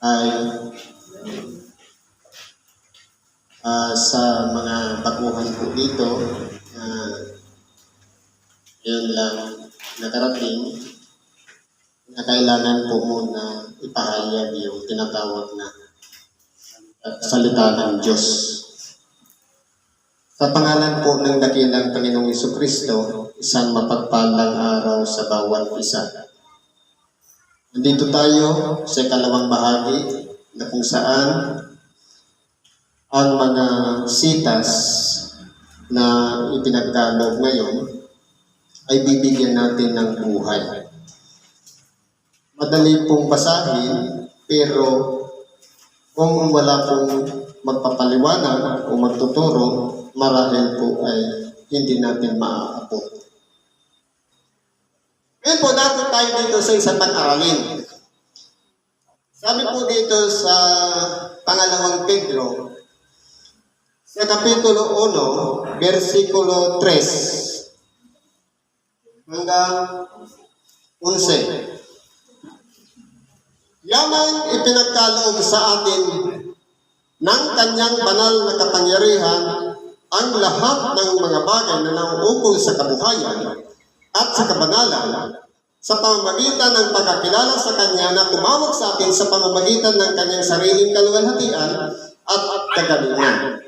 ay ah, sa mga baguhan po dito na yun lang nakarating na kailangan po muna ipahayag yung tinatawag na salita ng Diyos. Sa pangalan po ng dakilang Panginoong Iso Kristo, isang mapagpalang araw sa bawat isa. Nandito tayo sa ikalawang bahagi na kung saan ang mga sitas na ipinagkaloob ngayon ay bibigyan natin ng buhay. Madali pong basahin, pero kung wala pong magpapaliwanag o magtuturo, marahil po ay hindi natin maaabot. Ngayon po, dapat tayo dito sa isang pag-aralin. Sabi po dito sa pangalawang Pedro, sa Kapitulo 1, versikulo 3 hanggang 11. Yaman ipinagkaloob sa atin ng kanyang banal na kapangyarihan ang lahat ng mga bagay na nauukol sa kabuhayan at sa kabanalan sa pamamagitan ng pagkakilala sa Kanya na tumawag sa atin sa pamamagitan ng Kanyang sariling kaluwalhatian at kagalingan.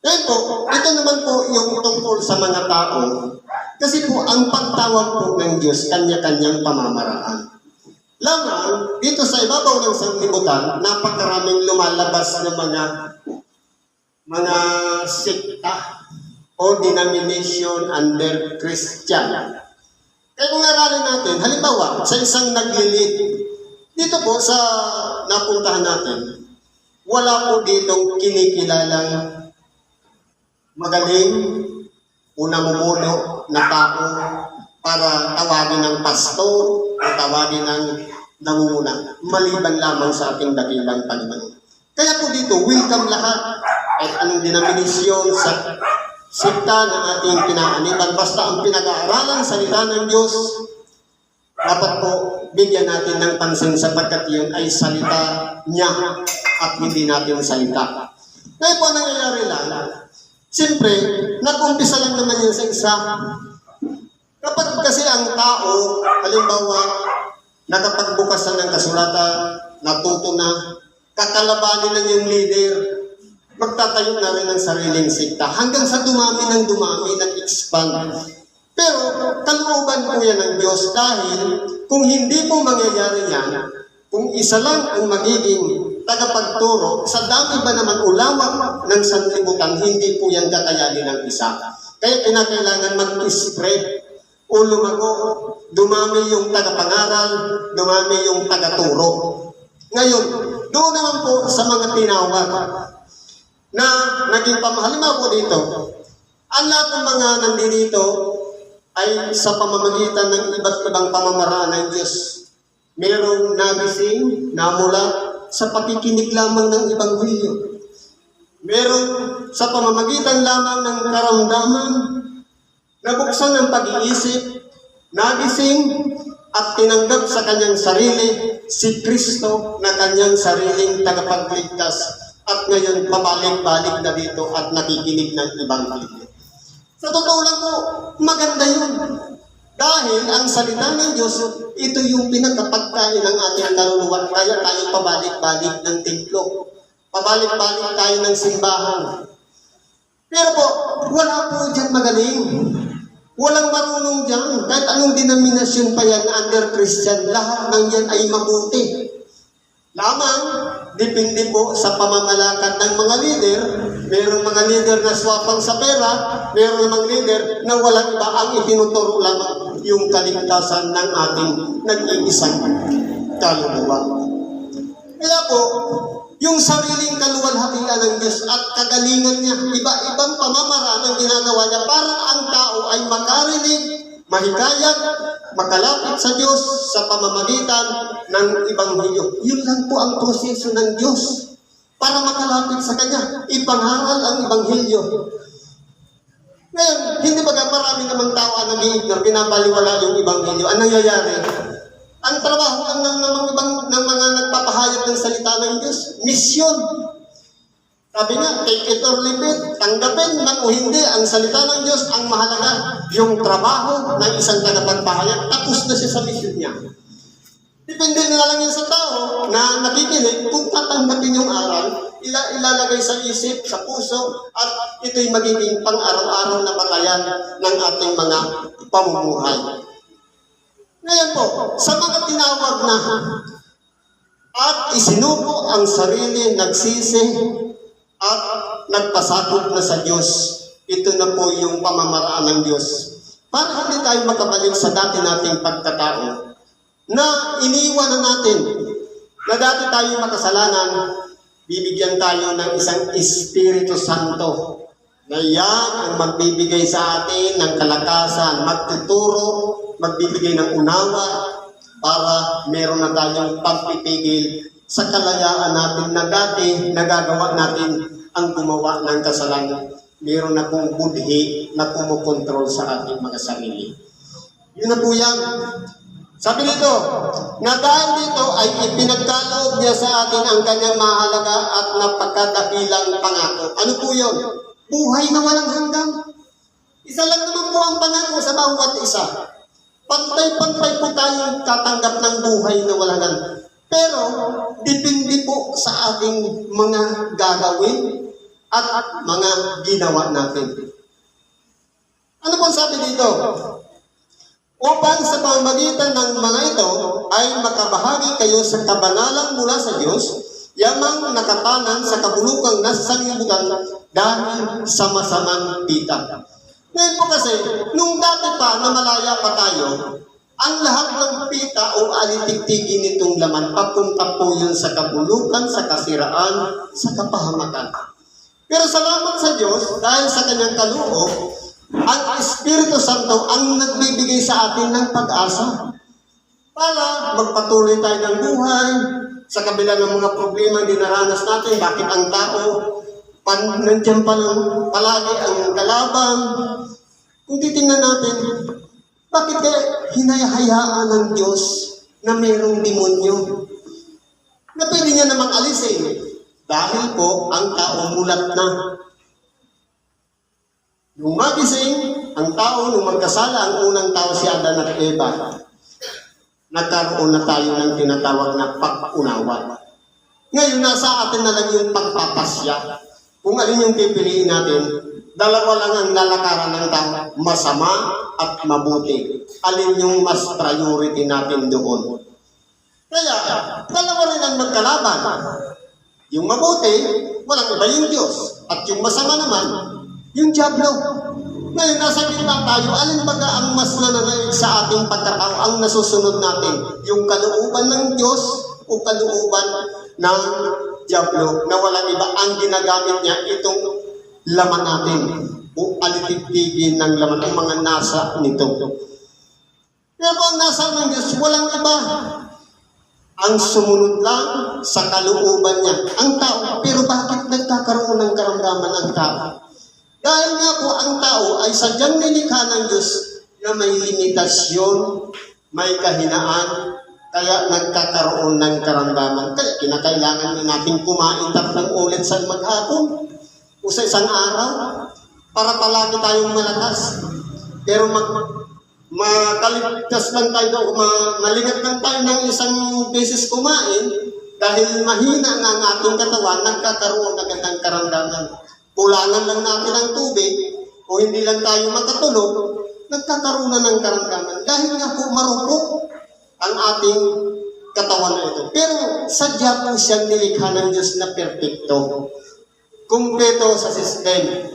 Ngayon po, ito naman po yung tungkol sa mga tao kasi po ang pagtawag po ng Diyos kanya-kanyang pamamaraan. Lamang, dito sa ibabaw ng sanglibutan, napakaraming lumalabas na mga mga sekta o denomination under Christian. Kaya kung aralin natin, halimbawa, sa isang naglilid, dito po sa napuntahan natin, wala po ditong kinikilalang magaling o namumuno na tao para tawagin ng pastor o tawagin ng namumuna, maliban lamang sa ating dakilang Panginoon. Kaya po dito, welcome lahat at anong denominasyon sa sikta na ating pinaaniban. Basta ang pinag-aaralan salita ng Diyos, dapat po bigyan natin ng pansin sapagkat yun ay salita niya at hindi natin salita. Ngayon po ang nangyayari lang, siyempre, nag-umpisa lang naman yun sa isa. Kapag kasi ang tao, halimbawa, nakapagbukas na ng kasulatan, natuto na, kakalabanin na yung leader, magtatayo na rin ng sariling sikta hanggang sa dumami ng dumami, nag-expand. Pero kalooban po yan ng Diyos dahil kung hindi po mangyayari yan, kung isa lang ang magiging tagapagturo, sa dami ba naman ulawak ng sanlibutan, hindi po yan kakayanin ng isa. Kaya kinakailangan mag-spread o lumago, dumami yung tagapangaral, dumami yung tagaturo. Ngayon, doon naman po sa mga tinawag na naging pamahalima po dito, ang lahat ng mga nandito ay sa pamamagitan ng iba't ibang pamamaraan ng Diyos. Merong nagising, namula sa pakikinig lamang ng Ebanghelyo. Merong sa pamamagitan lamang ng karamdaman, nabuksan ng pag-iisip, nagising at tinanggap sa kanyang sarili si Kristo na kanyang sariling tagapagligtas at ngayon pabalik-balik na dito at nakikinig ng Ebanghelyo. Sa totoo lang po, maganda yun. Dahil ang salita ng Diyos, ito yung pinagkapagkain ng ating kaluluwa. Kaya tayo pabalik-balik ng templo. Pabalik-balik tayo ng simbahan. Pero po, wala po dyan magaling. Walang marunong dyan. Kahit anong denominasyon pa yan under Christian, lahat ng yan ay mabuti. Lamang, depende po sa pamamalakad ng mga leader. Merong mga leader na swapang sa pera, merong mga leader na walang iba ang itinuturo lamang yung kaligtasan ng ating nag-iisang kaluluwa. Kaya po, yung sariling kaluwalhatian ng Diyos at kagalingan niya, iba-ibang pamamaraan ang ginagawa niya para ang tao ay makarinig, mahikayat, makalapit sa Diyos sa pamamagitan ng Ebanghelyo. Yun lang po ang proseso ng Diyos para makalapit sa Kanya. Ipangaral ang Ebanghelyo. Ngayon, hindi ba marami namang tao ang nag-iignore, pinapaliwala yung Ebanghelyo. Ang nangyayari, Ang trabaho ng, ng, ibang, ng mga nagpapahayag ng salita ng Diyos, misyon. Sabi nga, take it or leave it, tanggapin man o hindi, ang salita ng Diyos ang mahalaga. Yung trabaho ng isang tagapagpahayag, tapos na siya sa misyon niya. Depende na lang yan sa tao na nakikinig kung tatanggapin yung aral, ila ilalagay sa isip, sa puso, at ito'y magiging pang-araw-araw na batayan ng ating mga pamumuhay. Ngayon po, sa mga tinawag na at isinuko ang sarili, nagsisi, at nagpasakop na sa Diyos. Ito na po yung pamamaraan ng Diyos. Para hindi tayo makabalik sa dati nating pagkatao, na iniwan na natin na dati tayo makasalanan, bibigyan tayo ng isang Espiritu Santo na yan ang magbibigay sa atin ng kalakasan, magtuturo, magbibigay ng unawa para meron na tayong pagpipigil sa kalayaan natin na dati nagagawa natin ang gumawa ng kasalanan. Meron na pong budhi na kumukontrol sa ating mga sarili. Yun na po yan. Sabi nito, na dahil dito ay ipinagkaloob niya sa atin ang kanyang mahalaga at napakadakilang pangako. Ano po yun? Buhay na walang hanggan. Isa lang naman po ang pangako sa bawat isa. Pantay-pantay po tayong tatanggap ng buhay na walang hanggan. Pero, depende po sa ating mga gagawin at mga ginawa natin. Ano po sabi dito? upang sa pamamagitan ng mga ito ay makabahagi kayo sa kabanalang mula sa Diyos, yamang nakatanan sa kabulukang nasa sanlibutan dahil sa masamang pita. Ngayon po kasi, nung dati pa na malaya pa tayo, ang lahat ng pita o alitiktigin nitong laman, papunta po yun sa kabulukan, sa kasiraan, sa kapahamakan. Pero salamat sa Diyos, dahil sa kanyang kaloob, ang Espiritu Santo ang nagbibigay sa atin ng pag-asa para magpatuloy tayo ng buhay sa kabila ng mga problema na dinaranas natin. Bakit ang tao pan, nandiyan pa lang palagi ang kalaban? Kung titingnan natin, bakit kaya hinayahayaan ng Diyos na mayroong demonyo? Na pwede niya namang alisin dahil po ang tao mulat na Nung magising, ang tao, nung magkasala, ang unang tao si Adan at Eva, nagkaroon na tayo ng tinatawag na pag-unawa. Ngayon, nasa atin na lang yung pagpapasya. Kung alin yung pipiliin natin, dalawa lang ang lalakaran ng tao, masama at mabuti. Alin yung mas priority natin doon. Kaya, dalawa rin ang magkalaban. Yung mabuti, walang iba yung Diyos. At yung masama naman, yung Diablo. Ngayon, nasa gitna tayo, alin baga ang mas nananaig sa ating pagkatao, ang nasusunod natin? Yung kalooban ng Diyos o kalooban ng Diablo na walang iba ang ginagamit niya itong laman natin o alitigtigin ng laman ang mga nasa nito. Pero po ang nasa ng Diyos, walang iba. Ang sumunod lang sa kalooban niya, ang tao. Pero bakit nagkakaroon ng karamdaman ang tao? Dahil nga po ang tao ay sadyang nilikha ng Diyos na may limitasyon, may kahinaan, kaya nagkakaroon ng karamdaman. Kaya kinakailangan na natin kumain tatlong ulit sa maghapon o sa isang araw para palagi tayong malakas. Pero mag, makaligtas lang tayo, ma, malingat lang tayo ng isang beses kumain dahil mahina na ang ating katawan, nagkakaroon agad ng karamdaman kulangan lang natin ng tubig o hindi lang tayo makatulog, nagkakaroon na ng karamdaman. Dahil nga po marupok ang ating katawan na ito. Pero sadya po siyang nilikha ng Diyos na perpekto. Kumpleto sa system.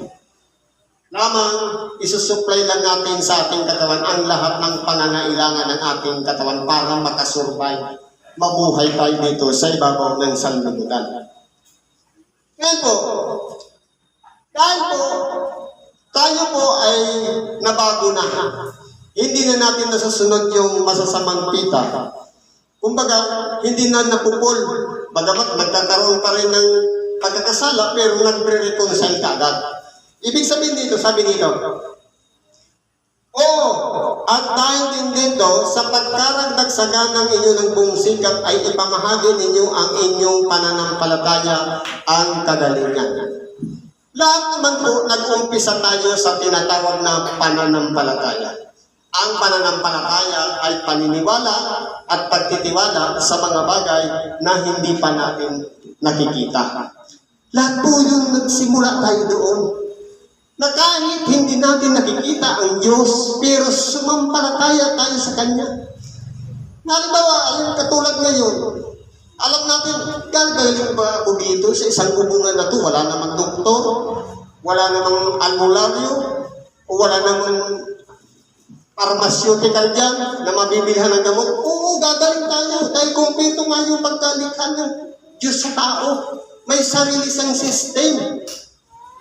Lamang isusupply lang natin sa ating katawan ang lahat ng pangangailangan ng ating katawan para makasurvive. Mabuhay tayo dito sa ibabaw ng sanlibutan. Ngayon po, dahil po, tayo po ay nabago na. Hindi na natin nasusunod yung masasamang pita. Kumbaga, hindi na napupol. Bagamat nagkakaroon pa rin ng pagkakasala, pero nagre-reconcile ka agad. Ibig sabihin dito, sabi dito, Oh, At dahil din dito, sa pagkaragdag sa ganang inyo ng buong sikap ay ipamahagi ninyo ang inyong pananampalataya ang kagalingan. Lahat naman po, nag-umpisa tayo sa tinatawag na pananampalataya. Ang pananampalataya ay paniniwala at pagtitiwala sa mga bagay na hindi pa natin nakikita. Lahat po yung nagsimula tayo doon. Na kahit hindi natin nakikita ang Diyos, pero sumampalataya tayo sa Kanya. Halimbawa, yung katulad ngayon, alam natin, gagaling ba ako dito sa isang hubungan na to? Wala namang doktor, wala namang albularyo, o wala namang pharmaceutical dyan na mabibilhan ng gamot. Oo, gagaling tayo dahil kumpleto nga yung pagkalikha ng Diyos sa tao. May sarili siyang system.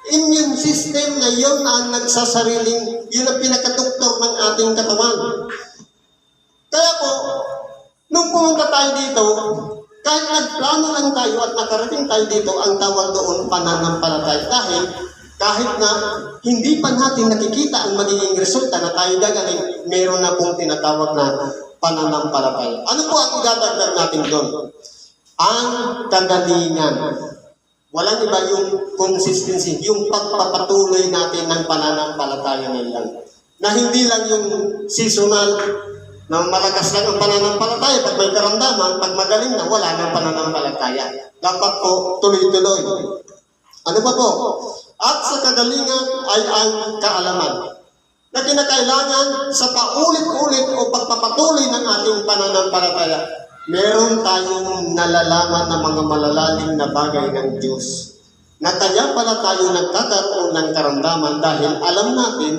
Immune system na yun ang nagsasariling, yun ang pinakadoktor ng ating katawan. Kaya po, nung pumunta tayo dito, kahit nagplano lang tayo at nakarating tayo dito, ang tawag doon pananampalataya. Dahil kahit na hindi pa natin nakikita ang magiging resulta na tayo gagaling, meron na pong tinatawag na pananampalataya. Ano po ang idadagdag natin doon? Ang kagalingan. Walang iba yung consistency, yung pagpapatuloy natin ng pananampalataya nilang. Na hindi lang yung seasonal, na malakas lang ang pananampalataya. Pag may karamdaman, pag magaling na, wala nang pananampalataya. Dapat po tuloy-tuloy. Ano pa po? At sa kagalingan ay ang kaalaman na kinakailangan sa paulit-ulit o pagpapatuloy ng ating pananampalataya meron tayong nalalaman na mga malalalim na bagay ng Diyos. Na kaya pala tayo nagkakaroon ng karamdaman dahil alam natin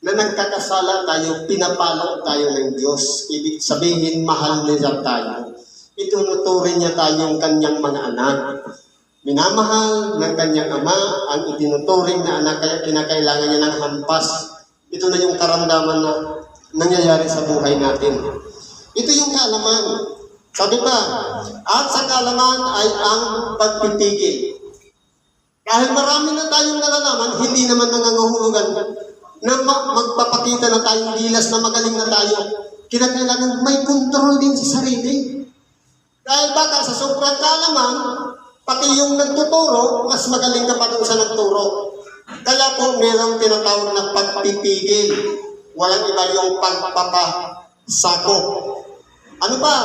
na nagkakasala tayo, pinapalo tayo ng Diyos. Ibig sabihin, mahal niya tayo. Itunuturin niya tayong kanyang mga anak. Minamahal ng kanyang ama ang itinuturing na anak kaya kinakailangan niya ng hampas. Ito na yung karamdaman na nangyayari sa buhay natin. Ito yung kaalaman. Sabi pa, at sa kaalaman ay ang pagpipigil. Kahit marami na tayong nalalaman, hindi naman nangangahulugan na ma- magpapakita na tayong gilas na magaling na tayo. Kinakailangan may control din sa sarili. Dahil baka sa sobrang kaalaman, pati yung nagtuturo, mas magaling ka pa dun sa nagturo. Kaya po merong tinatawag na pagpipigil. Walang iba yung pagpapasako. Ano ba?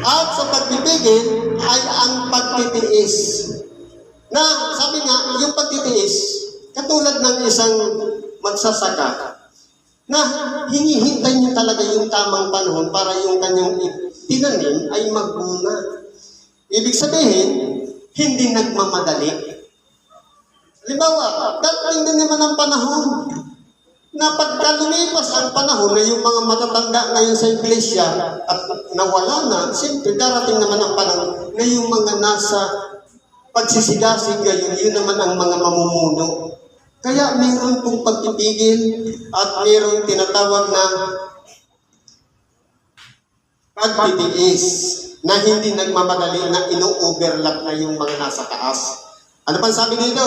At sa pagpipigil ay ang pagtitiis. Na sabi nga, yung pagtitiis, katulad ng isang magsasaka, na hinihintay niya talaga yung tamang panahon para yung kanyang tinanim ay magbunga. Ibig sabihin, hindi nagmamadali. Halimbawa, darating din naman ang panahon na pagka lumipas ang panahon na yung mga matatanda ngayon sa iglesia at nawala na, siyempre darating naman ang panahon na yung mga nasa pagsisigasig ngayon, yun naman ang mga mamumuno. Kaya mayroon pong pagpipigil at mayroong tinatawag na pagtitiis na hindi nagmamadali na ino-overlap na yung mga nasa taas. Ano pang sabi dito?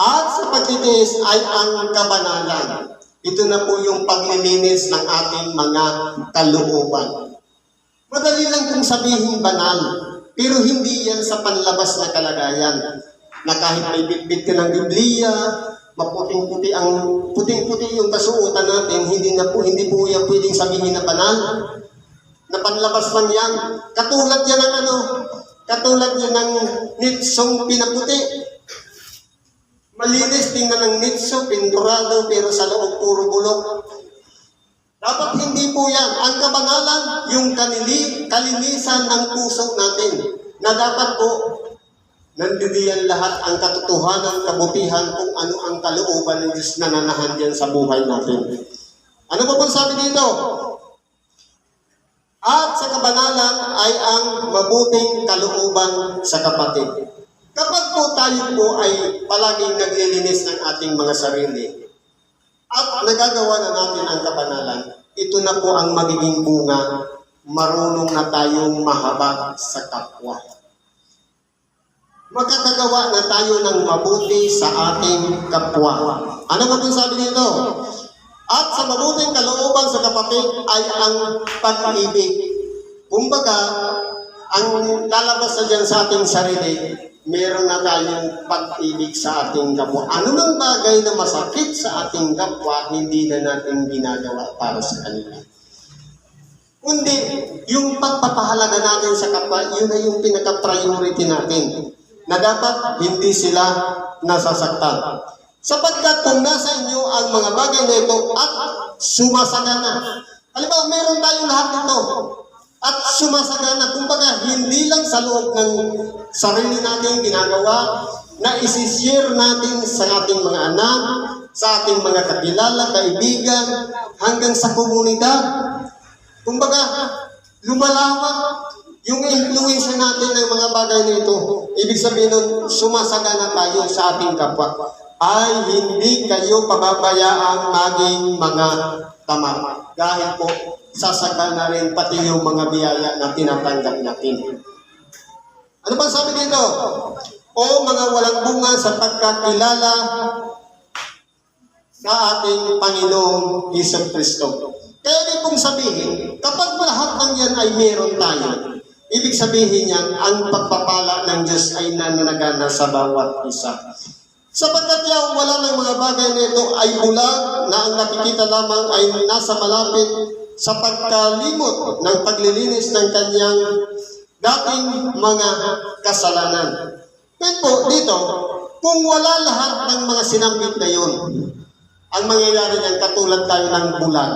At sa pagtitiis ay ang kabanalan. Ito na po yung paglilinis ng ating mga kalooban. Madali lang kung sabihin banal, pero hindi yan sa panlabas na kalagayan. Na kahit may bitbit ka ng Biblia, maputing-puti ang puting-puti yung kasuotan natin, hindi na po hindi po yan pwedeng sabihin na banal. Na panlabas man yan. Katulad yan ng ano, katulad yan ng nitsong pinaputi. Malinis tingnan ng nitso, pinturado, pero sa loob puro bulok. Dapat hindi po yan. Ang kabanalan, yung kanili, kalinisan ng puso natin. Na dapat po, nandidiyan lahat ang katotohanan, kabutihan kung ano ang kalooban ng Diyos na nanahan dyan sa buhay natin. Ano po pong sabi dito? At sa kabanalan ay ang mabuting kalooban sa kapatid. Kapag po tayo po ay palaging naglilinis ng ating mga sarili at nagagawa na natin ang kabanalan, ito na po ang magiging bunga, marunong na tayong mahabag sa kapwa. Magkakagawa na tayo ng mabuti sa ating kapwa. Ano ba pong sabi dito? At sa mabuting kalooban sa kapatid ay ang pag-ibig. Kumbaga, ang lalabas na dyan sa ating sarili, meron na tayong pag-ibig sa ating kapwa. Ano mang bagay na masakit sa ating kapwa, hindi na natin ginagawa para sa kanila. Kundi, yung pagpapahalaga natin sa kapwa, yun na yung pinaka-priority natin. Na dapat hindi sila nasasaktan. Sapagkat kung nasa inyo ang mga bagay na ito at sumasagana. Halimbawa, meron tayong lahat nito. At sumasagana, kumbaga, hindi lang sa loob ng sarili natin ginagawa, na isishare natin sa ating mga anak, sa ating mga kakilala, kaibigan, hanggang sa komunidad. Kumbaga, lumalawak yung influence natin ng mga bagay na ito. Ibig sabihin nun, sumasagana tayo sa ating kapwa. Ay hindi kayo pababayaang maging mga tama. Dahil po, sasagana rin pati yung mga biyaya na tinatanggap natin. Ano pa sabi dito? O mga walang bunga sa pagkakilala sa ating Panginoong Hesus Kristo. Kaya di pong sabihin, kapag lahat ng yan ay meron tayo, ibig sabihin yan, ang pagpapala ng Diyos ay nananagana sa bawat isa. Sapagkat yaw wala ng mga bagay na ito ay bulag na ang nakikita lamang ay nasa malapit sa pagkalimot ng paglilinis ng kanyang dating mga kasalanan. Kaya po dito, kung wala lahat ng mga sinambit na yun, ang mangyayari niyan katulad tayo ng bulan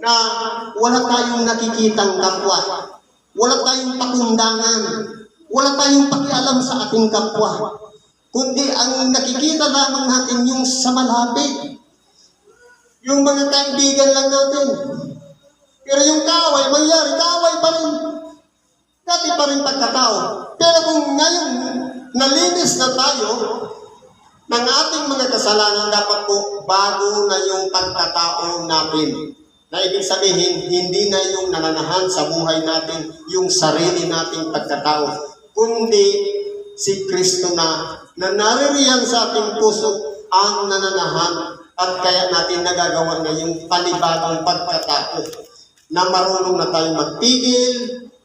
na wala tayong nakikitang kapwa, wala tayong pakundangan, wala tayong pakialam sa ating kapwa, kundi ang nakikita lamang natin yung sa malapit, yung mga kaibigan lang natin. Pero yung kaaway, mangyari, kaaway pa rin. Dati pa rin pagkatao. Pero kung ngayon, nalinis na tayo, ng ating mga kasalanan dapat po bago na yung pagkatao natin. Na ibig sabihin, hindi na yung nananahan sa buhay natin yung sarili nating pagkatao, kundi si Kristo na na naririyan sa ating puso ang nananahan at kaya natin nagagawa na yung panibagong pagkatao na marunong na tayong magpigil,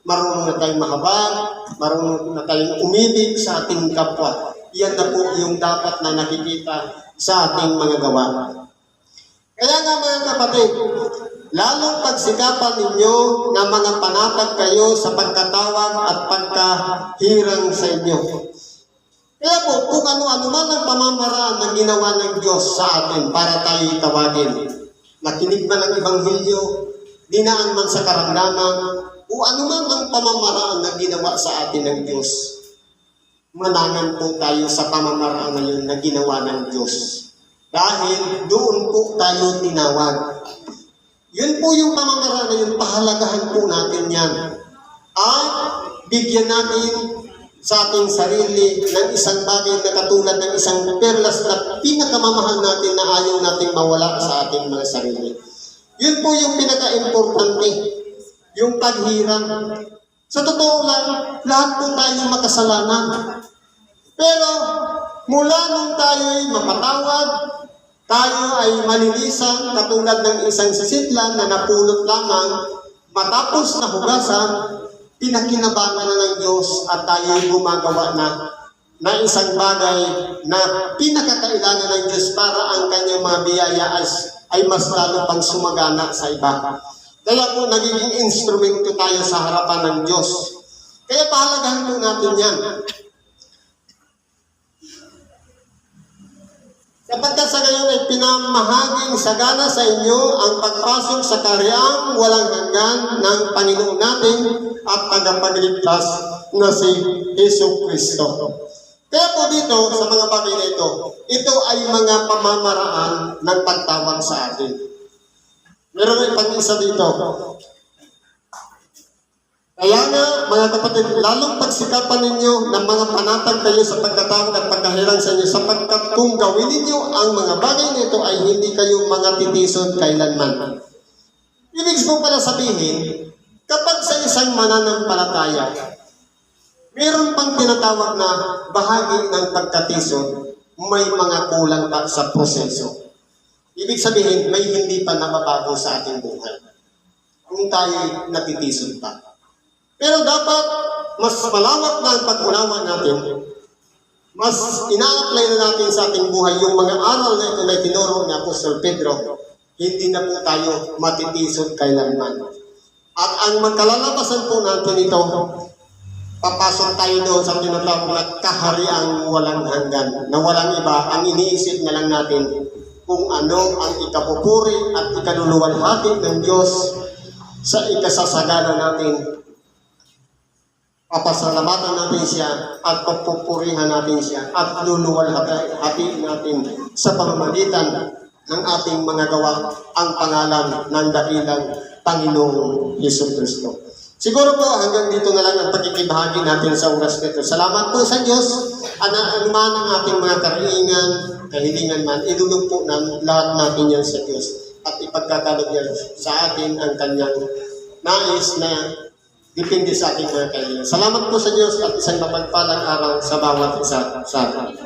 marunong na tayong mahabag, marunong na tayong umibig sa ating kapwa. Yan na po yung dapat na nakikita sa ating mga gawa. Kaya nga mga kapatid, lalong pagsikapan ninyo na mga panatag kayo sa pagkatawag at pagkahirang sa inyo. Kaya po, kung ano-ano man ang pamamaraan na ginawa ng Diyos sa atin para tayo itawagin, nakinig man ang Ebanghelyo, dinaan man sa karamdaman, o ano man ang pamamaraan na ginawa sa atin ng Diyos, manangan po tayo sa pamamaraan na yun na ginawa ng Diyos. Dahil doon po tayo tinawag. Yun po yung pamamaraan na yun, pahalagahan po natin yan. At bigyan natin sa ating sarili ng isang bagay na katulad ng isang perlas na pinakamamahal natin na ayaw nating mawala sa ating mga sarili. Yun po yung pinaka-importante, yung paghirang. Sa totoo lang, lahat po tayo makasalanan. Pero mula nung tayo'y mapatawad, tayo ay malilisan katulad ng isang sisitlan na napulot lamang matapos na hugasan, pinakinabangan na ng Diyos at tayo'y gumagawa na na isang bagay na pinakakailangan ng Diyos para ang kanyang mga biyaya ay, mas lalo pang sumagana sa iba. Kaya po nagiging instrumento tayo sa harapan ng Diyos. Kaya pahalagahan po natin yan. Sapagkat sa gayon ay pinamahaging sagana sa inyo ang pagpasok sa karyang walang hanggan ng Panginoon natin at tagapagligtas na si Yesu Kristo. Kaya po dito, sa mga bagay na ito, ito ay mga pamamaraan ng pagtawag sa atin. Meron pang isa dito. Kaya nga, mga kapatid, lalong pagsikapan ninyo ng mga panatag kayo sa pagkatawag at pagkahirang sa inyo sapagkat kung gawin ninyo ang mga bagay nito ay hindi kayo mga titisod kailanman. Ibig mo pala sabihin, kapag sa isang mananampalataya, meron pang tinatawag na bahagi ng pagkatisod, may mga kulang pa sa proseso. Ibig sabihin, may hindi pa nababago sa ating buhay. Kung tayo natitisod pa. Pero dapat, mas malawak na ang pag-unawa natin. Mas ina-apply na natin sa ating buhay yung mga aral na ito na tinuro ni Apostol Pedro. Hindi na po tayo matitisod kailanman. At ang magkalalabasan po natin ito, papasok tayo doon sa tinatawag na kahariang walang hanggan, na walang iba, ang iniisip na lang natin kung ano ang ikapupuri at ikaluluwalhati ng Diyos sa ikasasagana natin. Papasalamatan natin siya at papupurihan natin siya at luluwalhati natin sa pamamagitan ng ating mga gawa ang pangalan ng dakilang Panginoong Yesu Kristo. Siguro po hanggang dito na lang ang pagkikibahagi natin sa oras nito. Salamat po sa Diyos. Ano anuman ang ating mga kahilingan, kahilingan man, idulog po ng lahat natin yan sa Diyos at ipagkakalog niya sa atin ang kanyang nais na depende sa ating mga kahilingan. Salamat po sa Diyos at isang mapagpalang araw sa bawat isa sa atin.